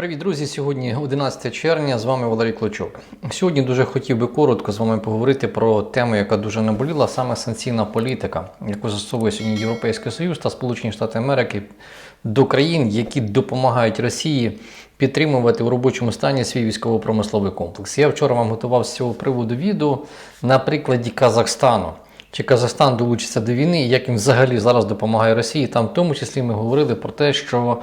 Привіт, друзі! Сьогодні 11 червня. З вами Валерій Клочок. Сьогодні дуже хотів би коротко з вами поговорити про тему, яка дуже наболіла, саме санкційна політика, яку застосовує сьогодні Європейський Союз та Сполучені Штати Америки до країн, які допомагають Росії підтримувати у робочому стані свій військово-промисловий комплекс. Я вчора вам готував з цього приводу відео на прикладі Казахстану. Чи Казахстан долучиться до війни, і як він взагалі зараз допомагає Росії? Там в тому числі ми говорили про те, що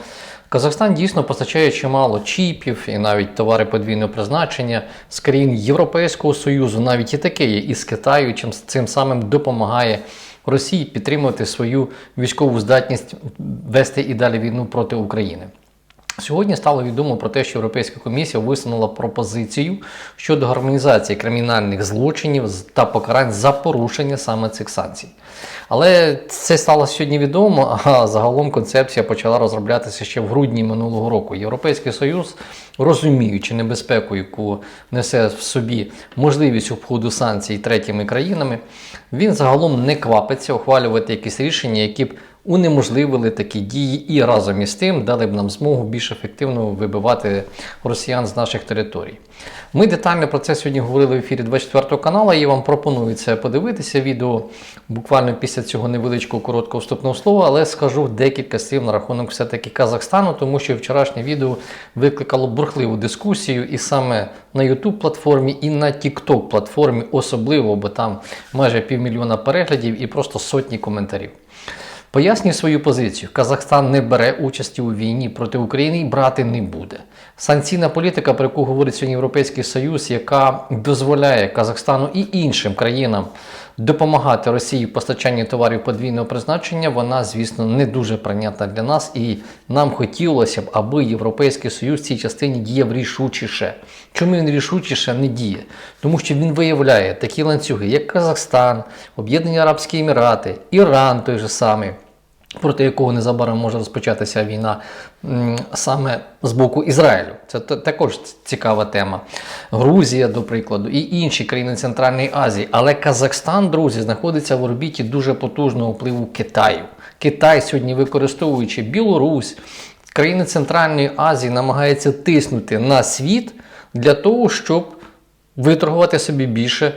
Казахстан дійсно постачає чимало чіпів і навіть товари подвійного призначення з країн Європейського Союзу, навіть і таке є, і з Китаю, чим цим самим допомагає Росії підтримувати свою військову здатність вести і далі війну проти України. Сьогодні стало відомо про те, що Європейська комісія висунула пропозицію щодо гармонізації кримінальних злочинів та покарань за порушення саме цих санкцій. Але це стало сьогодні відомо, а загалом концепція почала розроблятися ще в грудні минулого року. Європейський Союз, розуміючи небезпеку, яку несе в собі можливість обходу санкцій третіми країнами, він загалом не квапиться ухвалювати якісь рішення, які б унеможливили такі дії і разом із тим дали б нам змогу більш ефективно вибивати росіян з наших територій. Ми детально про це сьогодні говорили в ефірі 24 каналу. Я вам пропоную це подивитися відео буквально після цього невеличкого короткого вступного слова, але скажу декілька слів на рахунок все-таки Казахстану, тому що вчорашнє відео викликало бурхливу дискусію і саме на YouTube платформі, і на TikTok платформі, особливо, бо там майже півмільйона переглядів і просто сотні коментарів. Пояснюю свою позицію. Казахстан не бере участі у війні проти України і брати не буде. Санкційна політика, про яку говорить сьогодні Європейський Союз, яка дозволяє Казахстану і іншим країнам допомагати Росії в постачанні товарів подвійного призначення, вона, звісно, не дуже прийнятна для нас, і нам хотілося б, аби Європейський Союз в цій частині діяв рішучіше. Чому він рішучіше не діє? Тому що він виявляє такі ланцюги, як Казахстан, Об'єднані Арабські Емірати, Іран той же самий проти якого незабаром може розпочатися війна саме з боку Ізраїлю. Це також цікава тема. Грузія, до прикладу, і інші країни Центральної Азії. Але Казахстан, друзі, знаходиться в орбіті дуже потужного впливу Китаю. Китай сьогодні, використовуючи Білорусь, країни Центральної Азії, намагається тиснути на світ для того, щоб виторгувати собі більше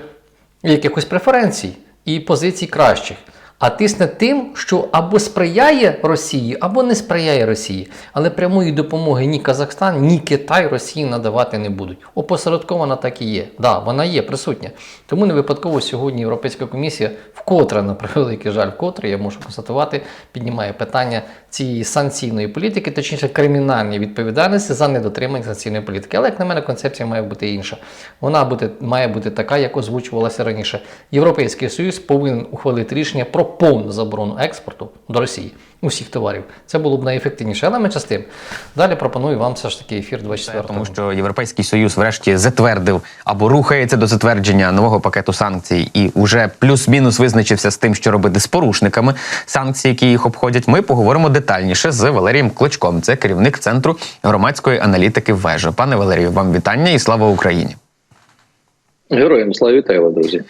якихось преференцій і позицій кращих а тисне тим, що або сприяє Росії, або не сприяє Росії. Але прямої допомоги ні Казахстан, ні Китай Росії надавати не будуть. Опосередкована так і є. Да, вона є присутня. Тому не випадково сьогодні Європейська комісія вкотре, на превеликий жаль, вкотре я можу констатувати, піднімає питання цієї санкційної політики, точніше кримінальної відповідальності за недотримання санкційної політики. Але як на мене, концепція має бути інша. Вона буде, має бути така, як озвучувалася раніше. Європейський Союз повинен ухвалити рішення про повну заборону експорту до Росії усіх товарів. Це було б найефективніше. Але менше з тим. Далі пропоную вам все ж таки ефір 24 Тому що Європейський Союз врешті затвердив або рухається до затвердження нового пакету санкцій і вже плюс-мінус визначився з тим, що робити з порушниками санкцій, які їх обходять. Ми поговоримо детальніше з Валерієм Клочком. Це керівник центру громадської аналітики. Вежа. Пане Валерію, вам вітання і слава Україні. Героям слава вітаю, друзі.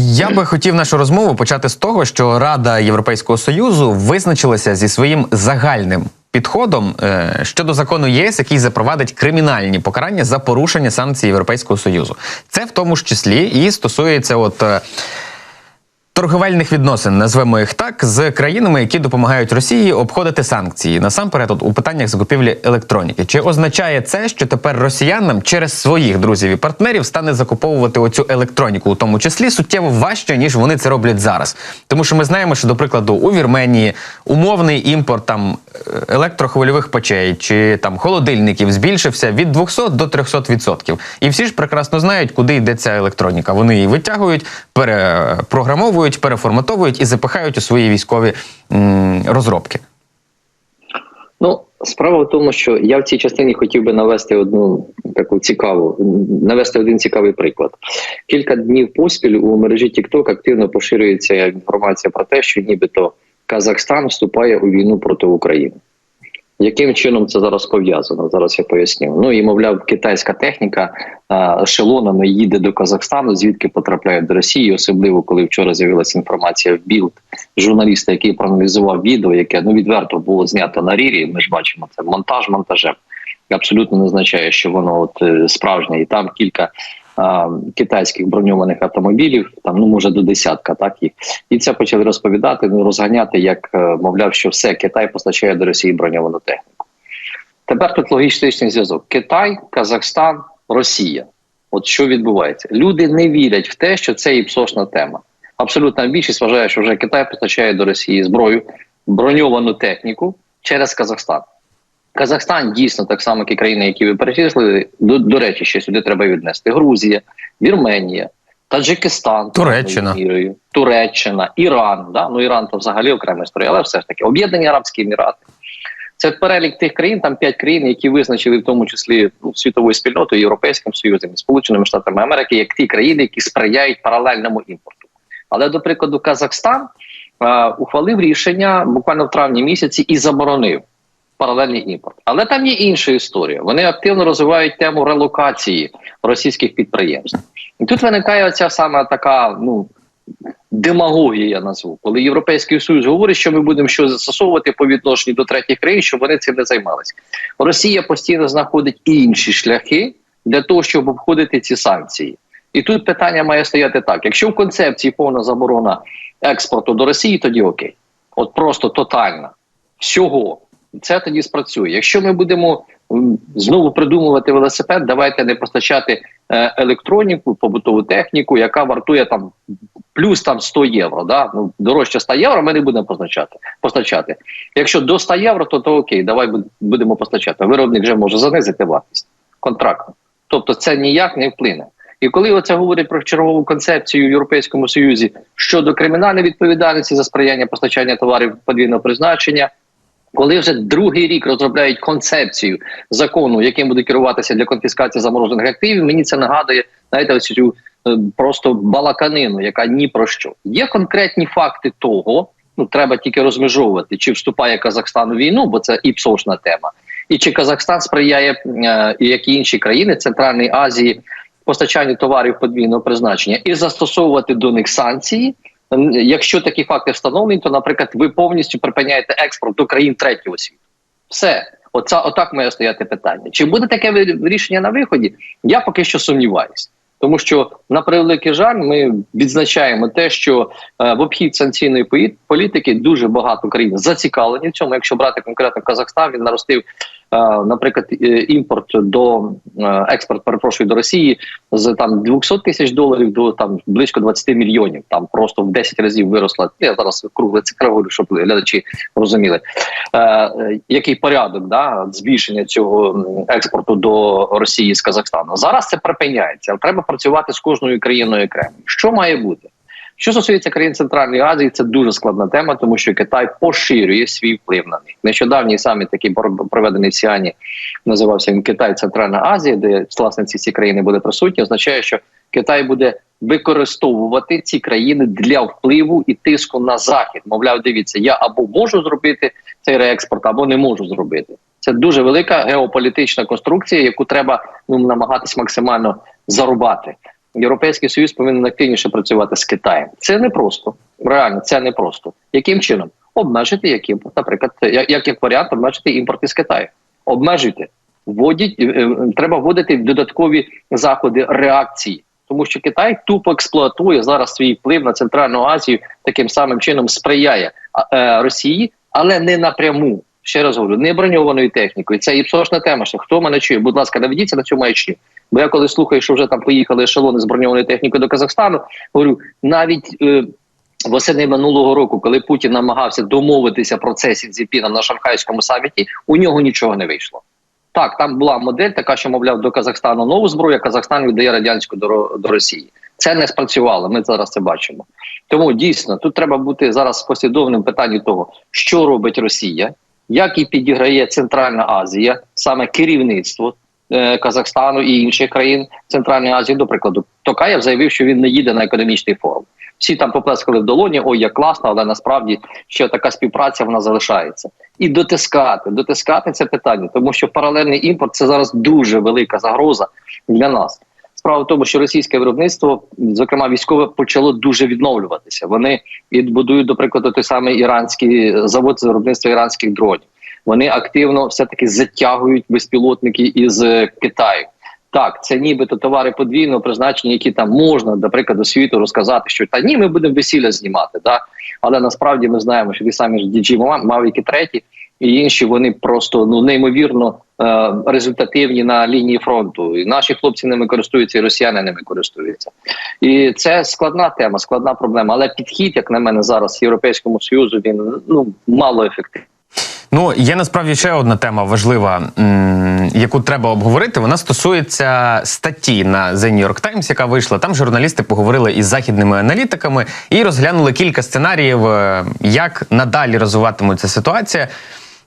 Я би хотів нашу розмову почати з того, що Рада Європейського союзу визначилася зі своїм загальним підходом е, щодо закону ЄС, який запровадить кримінальні покарання за порушення санкцій Європейського союзу. Це в тому ж числі і стосується от. Торговельних відносин, назвемо їх так, з країнами, які допомагають Росії обходити санкції. Насамперед, от, у питаннях закупівлі електроніки. Чи означає це, що тепер росіянам через своїх друзів і партнерів стане закуповувати оцю електроніку, у тому числі суттєво важче, ніж вони це роблять зараз? Тому що ми знаємо, що до прикладу у Вірменії умовний імпорт там електрохвильових печей чи там холодильників збільшився від 200 до 300 відсотків. І всі ж прекрасно знають, куди йде ця електроніка. Вони її витягують, перепрограмовують переформатовують, переформатовують і запихають у свої військові м, розробки? Ну, справа в тому, що я в цій частині хотів би навести одну таку цікаву, навести один цікавий приклад. Кілька днів поспіль у мережі TikTok активно поширюється інформація про те, що нібито Казахстан вступає у війну проти України. Яким чином це зараз пов'язано? Зараз я поясню. Ну і мовляв, китайська техніка ешелонами їде до Казахстану, звідки потрапляє до Росії, особливо коли вчора з'явилася інформація в Білд журналіста, який проаналізував відео, яке ну відверто було знято на рірі. Ми ж бачимо це монтаж монтажем. абсолютно не означає, що воно от е, справжнє, і там кілька. Китайських броньованих автомобілів, там ну може до десятка, так їх і це почали розповідати, ну розганяти, як е, мовляв, що все Китай постачає до Росії броньовану техніку. Тепер тут логістичний зв'язок: Китай, Казахстан, Росія. От що відбувається? Люди не вірять в те, що це іпсошна тема. Абсолютна більшість вважає, що вже Китай постачає до Росії зброю, броньовану техніку через Казахстан. Казахстан дійсно так само, як і країни, які ви перечислили. До, до речі, ще сюди треба віднести: Грузія, Вірменія, Таджикистан, Туреччина. мірою, Туреччина, Іран. Да? Ну Іран то взагалі окрема історія, але все ж таки Об'єднані Арабські Емірати. Це перелік тих країн, там п'ять країн, які визначили в тому числі ну, світовою спільнотою, Європейським Союзом, і Сполученими Штатами Америки, як ті країни, які сприяють паралельному імпорту. Але, до прикладу, Казахстан е, ухвалив рішення буквально в травні місяці і заборонив паралельний імпорт. Але там є інша історія. Вони активно розвивають тему релокації російських підприємств. І тут виникає оця саме така, ну. Демагогія я назву, коли Європейський Союз говорить, що ми будемо щось застосовувати по відношенню до третіх країн, щоб вони цим не займалися. Росія постійно знаходить інші шляхи для того, щоб обходити ці санкції. І тут питання має стояти так: якщо в концепції повна заборона експорту до Росії, тоді окей, от просто тотальна всього. Це тоді спрацює. Якщо ми будемо знову придумувати велосипед, давайте не постачати е, електроніку, побутову техніку, яка вартує там плюс там 100 євро. Да? Ну, дорожче 100 євро ми не будемо постачати. постачати. Якщо до 100 євро, то, то окей, давай будемо постачати. Виробник вже може занизити вартість контракту. Тобто це ніяк не вплине. І коли оце говорить про чергову концепцію в Європейському Союзі щодо кримінальної відповідальності за сприяння постачання товарів подвійного призначення, коли вже другий рік розробляють концепцію закону, яким буде керуватися для конфіскації заморожених активів, мені це нагадує, знаєте, ось цю е, просто балаканину, яка ні про що. Є конкретні факти того, ну треба тільки розмежовувати, чи вступає Казахстан у війну, бо це іпсошна тема, і чи Казахстан сприяє, е, як і інші країни Центральної Азії, постачанню товарів подвійного призначення і застосовувати до них санкції. Якщо такі факти встановлені, то, наприклад, ви повністю припиняєте експорт до країн третього світу. Все, Оце, отак має стояти питання. Чи буде таке рішення на виході? Я поки що сумніваюся. Тому що на превеликий жаль, ми відзначаємо те, що е, в обхід санкційної політики дуже багато країн зацікавлені в цьому. Якщо брати конкретно Казахстан, він наростив, наприклад, е, імпорт до е, експорт, перепрошую, до Росії з там 200 тисяч доларів до там близько 20 мільйонів. Там просто в 10 разів виросла. Я зараз кругле цифра говорю, щоб глядачі розуміли. Е, е, який порядок да, збільшення цього експорту до Росії з Казахстану. Зараз це припиняється, але треба працювати з кожною країною окремо. Що має бути? Що стосується країн Центральної Азії, це дуже складна тема, тому що Китай поширює свій вплив на них. Нещодавній саміт, який проведений в Сіані, називався він Китай Центральна Азія, де власне ці всі країни були присутні, означає, що Китай буде використовувати ці країни для впливу і тиску на захід. Мовляв, дивіться, я або можу зробити цей реекспорт, або не можу зробити. Це дуже велика геополітична конструкція, яку треба ну, намагатись максимально зарубати. Європейський союз повинен активніше працювати з Китаєм. Це не просто реально, це не просто. Яким чином обмежити як імпорт, наприклад, як, як, варіант, обмежити імпорт із Китаю. Обмежуйте, вводіть, е, е, треба вводити додаткові заходи реакції, тому що Китай тупо експлуатує зараз свій вплив на Центральну Азію, таким самим чином сприяє е, Росії, але не напряму. Ще раз говорю, не броньованою технікою. Це іпсошна тема. Що хто мене чує? Будь ласка, наведіться на цю маячню. Бо я коли слухаю, що вже там поїхали ешелони з броньованою технікою до Казахстану, говорю, навіть е, восени минулого року, коли Путін намагався домовитися про це з Сінзіпіном на шанхайському саміті, у нього нічого не вийшло. Так, там була модель, така, що мовляв до Казахстану нову зброю, а Казахстан віддає радянську до, до Росії. Це не спрацювало. Ми зараз це бачимо. Тому дійсно тут треба бути зараз послідовним в питанні того, що робить Росія, як і підіграє Центральна Азія, саме керівництво Казахстану і інших країн Центральної Азії. До прикладу, Токаєв заявив, що він не їде на економічний форум. Всі там поплескали в долоні, ой, як класно, але насправді ще така співпраця вона залишається. І дотискати, дотискати це питання, тому що паралельний імпорт це зараз дуже велика загроза для нас. Справа в тому, що російське виробництво, зокрема військове, почало дуже відновлюватися. Вони відбудують, до прикладу, той самий іранський завод з виробництва іранських дронів. Вони активно все таки затягують безпілотники із е, Китаю. Так, це нібито товари подвійного призначення, які там можна, наприклад, до світу розказати, що та ні, ми будемо весілля знімати. Да? Але насправді ми знаємо, що ті самі ж DG Mavic 3 і інші вони просто ну неймовірно е, результативні на лінії фронту. І наші хлопці ними користуються, і росіяни ними користуються. І це складна тема, складна проблема. Але підхід, як на мене, зараз Європейському Союзу він ну мало ефективний. Ну, є насправді ще одна тема важлива, яку треба обговорити. Вона стосується статті на The New York Times, яка вийшла. Там журналісти поговорили із західними аналітиками і розглянули кілька сценаріїв, е, як надалі розвиватиметься ситуація.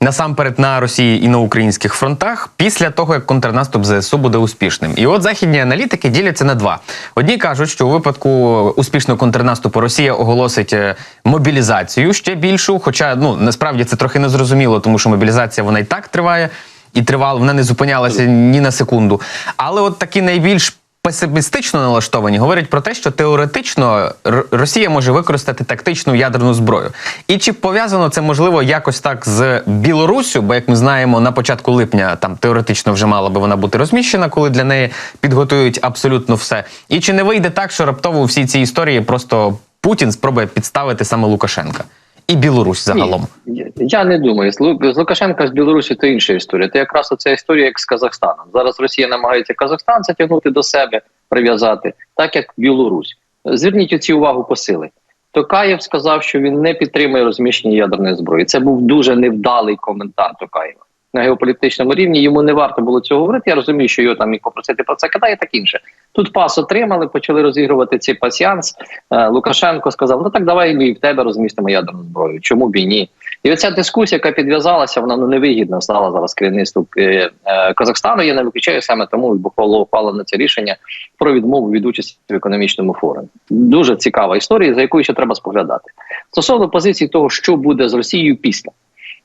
Насамперед на Росії і на українських фронтах після того, як контрнаступ ЗСУ буде успішним. І от західні аналітики діляться на два: одні кажуть, що у випадку успішного контрнаступу Росія оголосить е, мобілізацію ще більшу. Хоча ну насправді це трохи незрозуміло, тому що мобілізація вона і так триває, і тривала, вона не зупинялася ні на секунду. Але от такі найбільш песимістично налаштовані говорять про те, що теоретично Росія може використати тактичну ядерну зброю. І чи пов'язано це можливо якось так з Білоруссю? Бо як ми знаємо, на початку липня там теоретично вже мала би вона бути розміщена, коли для неї підготують абсолютно все. І чи не вийде так, що раптово у всій цій історії просто Путін спробує підставити саме Лукашенка і Білорусь загалом? Ні, я- не думаю. З Лукашенка з Білорусі то інша історія. Це якраз оця історія, як з Казахстаном. Зараз Росія намагається Казахстан затягнути до себе, прив'язати, так як Білорусь. Зверніть оці увагу посили. Токаєв сказав, що він не підтримує розміщення ядерної зброї. Це був дуже невдалий коментар Токаєва. На геополітичному рівні йому не варто було цього говорити. Я розумію, що його там міг попросити про це Китай так інше. Тут пас отримали, почали розігрувати цей пасіанс. Е, Лукашенко сказав: ну так давай і в тебе розмістимо ядерну зброю. Чому б і ні? І оця дискусія, яка підв'язалася, вона ну невигідна стала зараз керівництву е, е, Казахстану. Я не виключаю саме тому, бо було ухвалено це рішення про відмову від участі в економічному форумі. Дуже цікава історія, за якою ще треба споглядати. Стосовно позиції того, що буде з Росією після,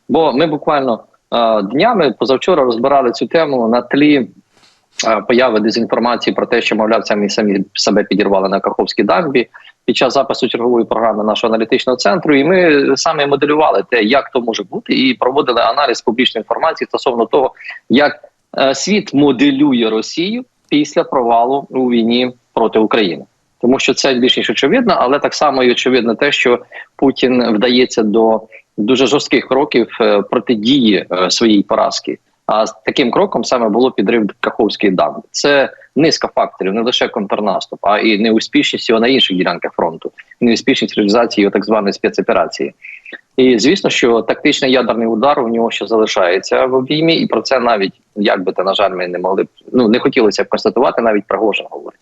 бо ми буквально днями позавчора розбирали цю тему на тлі. Появи дезінформації про те, що мовляв, самі самі себе підірвали на Каховській дамбі під час запису чергової програми нашого аналітичного центру, і ми саме моделювали те, як то може бути, і проводили аналіз публічної інформації стосовно того, як е, світ моделює Росію після провалу у війні проти України. Тому що це більш ніж очевидно, але так само і очевидно те, що Путін вдається до дуже жорстких кроків е, протидії е, своїй поразки. А таким кроком саме було підрив Каховської дамби. Це низка факторів, не лише контрнаступ, а і неуспішність його на інших ділянках фронту, неуспішність реалізації його так званої спецоперації. І звісно, що тактичний ядерний удар у нього ще залишається в обіймі, і про це навіть як би то на жаль, ми не могли б ну не хотілося б констатувати. Навіть Пригожин говорить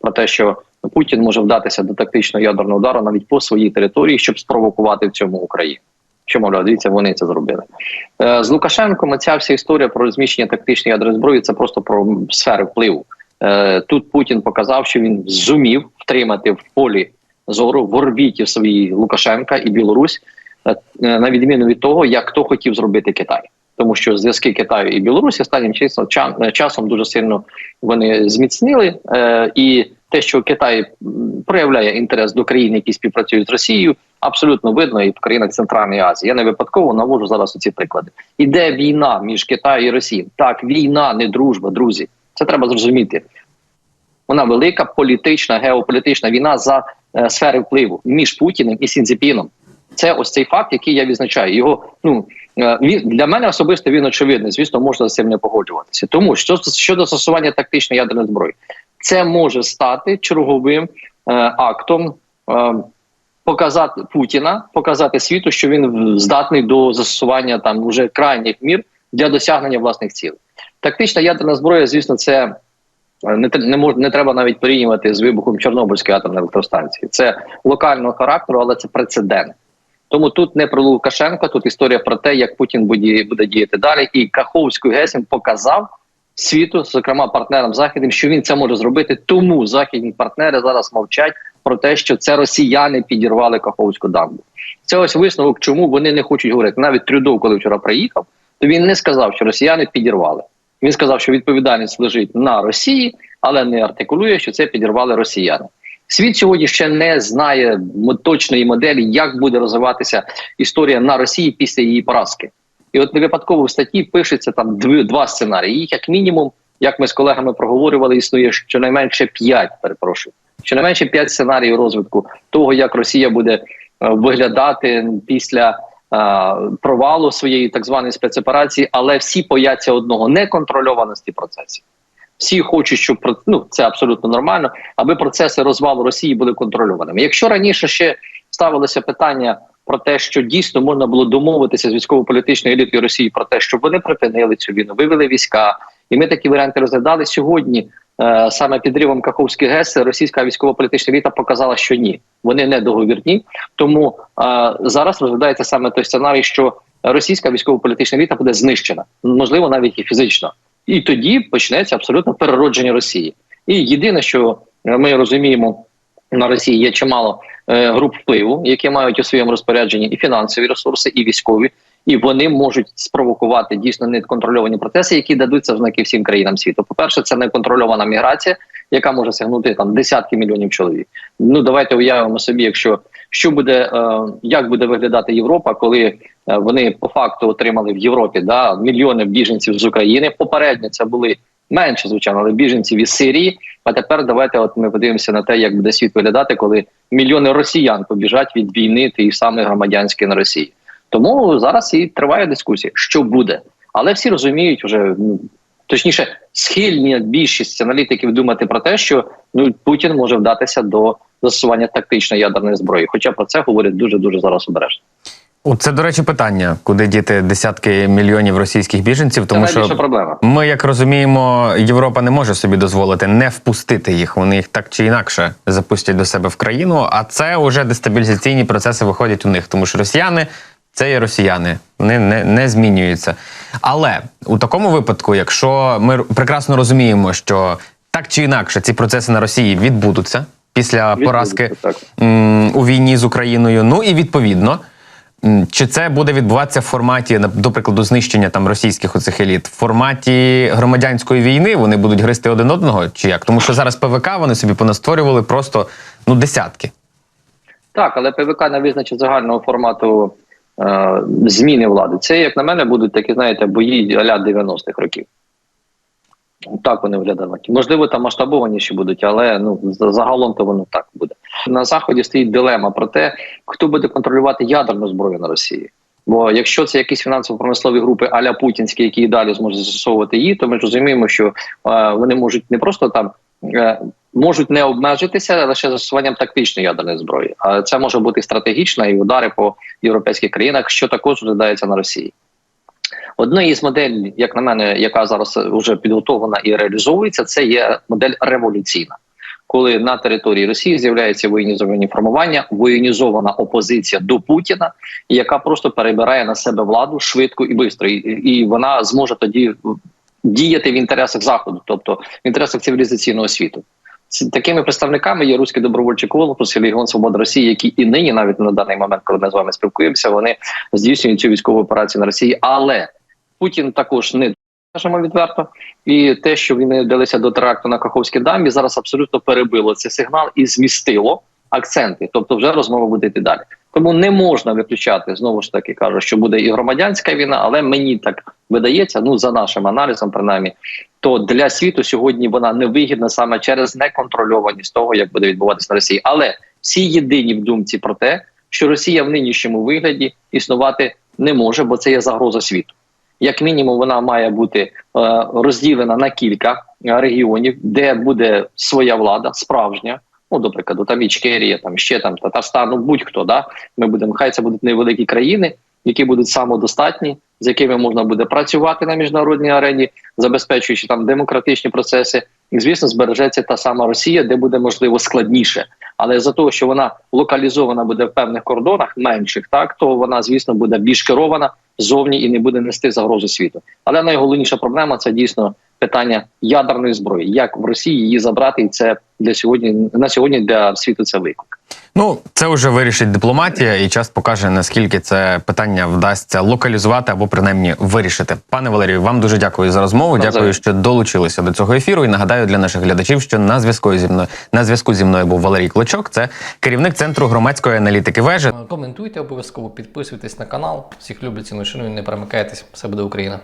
про те, що Путін може вдатися до тактичного ядерного удару навіть по своїй території, щоб спровокувати в цьому Україну. Що мовляв, дивіться, вони це зробили Е, з Лукашенком. Ця вся історія про розміщення тактичної ядерної зброї це просто про сфери впливу. Е, Тут Путін показав, що він зумів втримати в полі зору в орбіті своїй Лукашенка і Білорусь, е, на відміну від того, як хто хотів зробити Китай. Тому що зв'язки Китаю і Білорусі останнім часом, ча- часом дуже сильно вони зміцнили, і те, що Китай проявляє інтерес до країн, які співпрацюють з Росією, абсолютно видно і в країнах Центральної Азії. Я не випадково наводжу зараз ці приклади. Іде війна між Китаєм і Росією. Так, війна, не дружба, друзі. Це треба зрозуміти. Вона велика політична, геополітична війна за е, сфери впливу між Путіним і Сінцепіном. Це ось цей факт, який я відзначаю. Його ну е, він для мене особисто він очевидний. Звісно, можна з цим не погоджуватися. Тому що щодо застосування тактичної ядерної зброї, це може стати черговим е, актом е, показати Путіна, показати світу, що він здатний до застосування там уже крайніх мір для досягнення власних цілей. Тактична ядерна зброя, звісно, це е, не не мож, не треба навіть порівнювати з вибухом Чорнобильської атомної електростанції. Це локального характеру, але це прецедент. Тому тут не про Лукашенка, тут історія про те, як Путін буде, буде діяти далі. І Каховську ГЕС він показав світу, зокрема партнерам західним, що він це може зробити. Тому західні партнери зараз мовчать про те, що це росіяни підірвали Каховську дамбу. Це ось висновок, чому вони не хочуть говорити. Навіть Трюдов, коли вчора приїхав, то він не сказав, що росіяни підірвали. Він сказав, що відповідальність лежить на Росії, але не артикулює, що це підірвали росіяни. Світ сьогодні ще не знає точної моделі, як буде розвиватися історія на Росії після її поразки. І от не випадково в статті пишеться там дві, два сценарії. Їх як мінімум, як ми з колегами проговорювали, існує щонайменше п'ять. Перепрошую, щонайменше п'ять сценаріїв розвитку того, як Росія буде е, виглядати після е, провалу своєї так званої спецоперації, але всі бояться одного неконтрольованості процесів. Всі хочуть, щоб ну, це абсолютно нормально, аби процеси розвалу Росії були контрольованими. Якщо раніше ще ставилося питання про те, що дійсно можна було домовитися з військово-політичною елітою Росії про те, щоб вони припинили цю війну, вивели війська, і ми такі варіанти розглядали сьогодні. Е, саме підривом Каховських ГЕС російська військово-політична еліта показала, що ні, вони не договірні. Тому е, зараз розглядається саме той сценарій, що російська військово-політична еліта буде знищена, можливо, навіть і фізично. І тоді почнеться абсолютно переродження Росії. І єдине, що ми розуміємо, на Росії є чимало е, груп впливу, які мають у своєму розпорядженні і фінансові ресурси, і військові, і вони можуть спровокувати дійсно неконтрольовані процеси, які дадуться в знаки всім країнам світу. По перше, це неконтрольована міграція, яка може сягнути там десятки мільйонів чоловік. Ну давайте уявимо собі, якщо що буде, е, як буде виглядати Європа, коли е, вони по факту отримали в Європі да мільйони біженців з України. Попередньо це були менше, звичайно, але біженців із Сирії. А тепер давайте, от ми подивимося на те, як буде світ виглядати, коли мільйони росіян побіжать від війни тієї саме громадянської на Росії. Тому зараз і триває дискусія, що буде, але всі розуміють вже ну, точніше, схильні більшість аналітиків думати про те, що ну Путін може вдатися до застосування тактичної ядерної зброї. Хоча про це говорять дуже дуже зараз обережно. Це, до речі, питання, куди діти десятки мільйонів російських біженців, тому це що проблема. ми, як розуміємо, Європа не може собі дозволити не впустити їх. Вони їх так чи інакше запустять до себе в країну. А це вже дестабілізаційні процеси виходять у них, тому що росіяни це є росіяни, вони не, не змінюються. Але у такому випадку, якщо ми прекрасно розуміємо, що так чи інакше ці процеси на Росії відбудуться після поразки Так. м, у війні з Україною. Ну і відповідно. Чи це буде відбуватися в форматі, до прикладу, знищення там російських оцих еліт, в форматі громадянської війни вони будуть гристи один одного, чи як? Тому що зараз ПВК вони собі понастворювали просто ну десятки. Так, але ПВК не визначив загального формату е, зміни влади. Це, як на мене, будуть такі, знаєте, бої аля 90-х років. Так вони виглядають. Можливо, там масштабованіші будуть, але ну за- загалом то воно так буде. На заході стоїть дилема про те, хто буде контролювати ядерну зброю на Росії. Бо якщо це якісь фінансово-промислові групи аля путінські, які і далі зможуть застосовувати її, то ми розуміємо, що е, вони можуть не просто там е, можуть не обмежитися лише застосуванням тактичної ядерної зброї, а це може бути стратегічна і удари по європейських країнах, що також розглядається на Росії. Одною із моделей, як на мене, яка зараз вже підготовлена і реалізовується, це є модель революційна. Коли на території Росії з'являються воєнізовані формування, воєнізована опозиція до Путіна, яка просто перебирає на себе владу швидко і швидко, і, і вона зможе тоді діяти в інтересах заходу, тобто в інтересах цивілізаційного світу. Такими представниками є Руський добровольчий корпус і Легіон Свободи Росії, які і нині, навіть на даний момент, коли ми з вами спілкуємося, вони здійснюють цю військову операцію на Росії. Але Путін також не скажімо відверто, і те, що вони вдалися до теракту на Каховській дамбі, зараз абсолютно перебило цей сигнал і змістило акценти. Тобто, вже розмова буде йти далі. Тому не можна виключати знову ж таки кажу, що буде і громадянська війна, але мені так видається, ну за нашим аналізом, принаймні, то для світу сьогодні вона невигідна саме через неконтрольованість того, як буде відбуватися на Росії. Але всі єдині в думці про те, що Росія в нинішньому вигляді існувати не може, бо це є загроза світу. Як мінімум, вона має бути е, розділена на кілька е, регіонів, де буде своя влада, справжня. Ну, до прикладу, там Ічкерія, там ще там Татарстан, ну будь-хто. Да? Ми будемо, хай це будуть невеликі країни, які будуть самодостатні, з якими можна буде працювати на міжнародній арені, забезпечуючи там демократичні процеси. І звісно, збережеться та сама Росія, де буде можливо складніше. Але за того, що вона локалізована буде в певних кордонах менших, так то вона, звісно, буде більш керована зовні і не буде нести загрозу світу. Але найголовніша проблема це дійсно питання ядерної зброї. Як в Росії її забрати, і це для сьогодні на сьогодні для світу це виклик. Ну, це вже вирішить дипломатія, і час покаже, наскільки це питання вдасться локалізувати або принаймні вирішити. Пане Валерію, вам дуже дякую за розмову. Дякую, що долучилися до цього ефіру. І нагадаю для наших глядачів, що на зв'язку зі мною на зв'язку зі мною був Валерій Клочок. Це керівник центру громадської аналітики вежа. Коментуйте обов'язково, підписуйтесь на канал. Всіх люблю, ціную, шаную, не перемикайтесь. Все буде Україна.